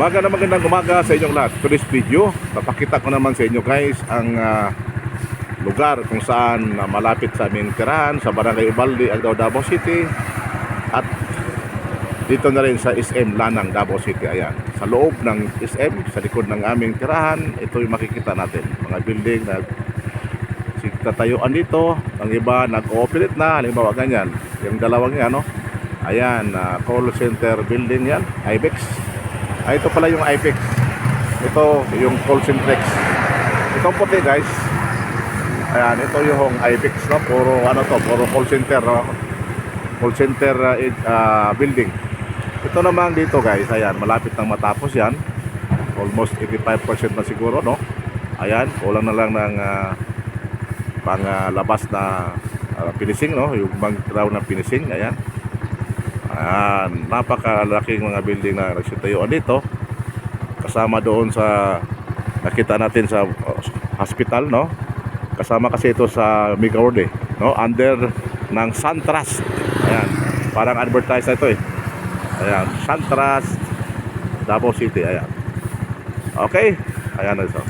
Magandang magandang umaga sa inyong lahat. Today's video, papakita ko naman sa inyo guys ang ah, lugar kung saan ah, malapit sa aming tirahan sa Barangay Ubaldi, Agdao, Davao City at dito na rin sa SM Lanang, Davao City. Ayan. Sa loob ng SM, sa likod ng aming tirahan, ito yung makikita natin. Mga building na tatayuan dito. Ang iba nag-ooperate na. Halimbawa ganyan. Yung dalawang yan, no? Ayan, ah, call center building yan. IBEX. Ah, ito pala yung IBEX. Ito yung call center. Itong puti guys. Ayan, ito yung IBEX, no? Puro ano to, puro call center, no? Call center ah, building. Ito naman dito guys, ayan, malapit nang matapos yan. Almost 85% na siguro, no? Ayan, kulang na lang ng pang ah, labas na ah, finishing, no? Yung bang na finishing, ayan. Ayan, napakalaking mga building na nagsitayuan dito. Kasama doon sa nakita natin sa uh, hospital, no? Kasama kasi ito sa Migaworde, no? Under ng Santras. Ayan, parang advertise na ito eh. Ayan, Santras Davao City, ayan. Okay, ayan na ito.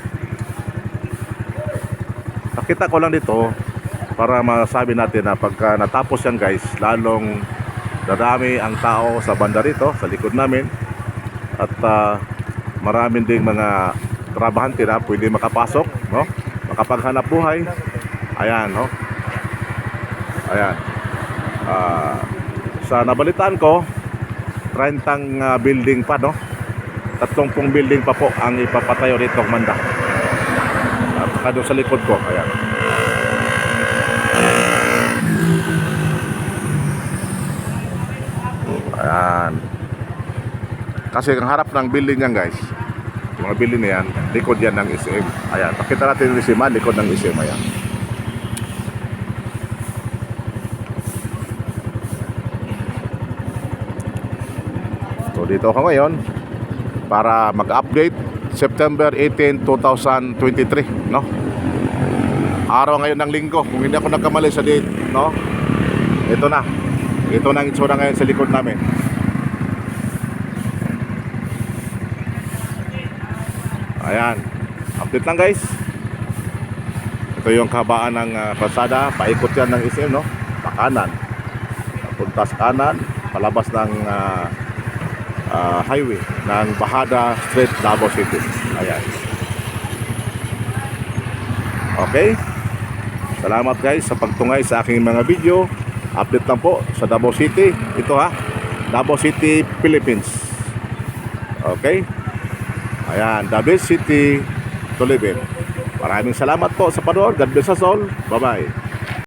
Nakita ko lang dito para masabi natin na pagka natapos yan guys, lalong dadami ang tao sa banda rito, sa likod namin. At ah, maraming ding mga trabahante na pwede makapasok, no? Makapaghanap buhay. Ayan, no? Ayan. Ah, sa nabalitaan ko, 30 ah, building pa, no? 30 building pa po ang ipapatayo rito manda. At doon sa likod ko, ayan. Ayan. Kasi ang harap ng building yan guys, yung mga building na yan, likod yan ng SM. Ayan, pakita natin yung SM, ah, likod ng SM. Ayan. So dito ako ngayon para mag-update September 18, 2023, no? Araw ngayon ng linggo, kung hindi ako nagkamali sa date, no? Ito na. Ito na ang itsura ngayon sa likod namin. Ayan. Update lang guys. Ito yung kabaan ng uh, kalsada. Paikot yan ng SM, no? Pakanan. Papunta sa kanan. Palabas ng ah, ah, highway ng Bahada Street, Davao City. Ayan. Okay. Salamat guys sa pagtungay sa aking mga video. Update lang po sa Davao City. Ito ha. Davao City, Philippines. Okay. Ayan, Davao City to live in. Maraming salamat po sa panood. God bless us all. Bye-bye.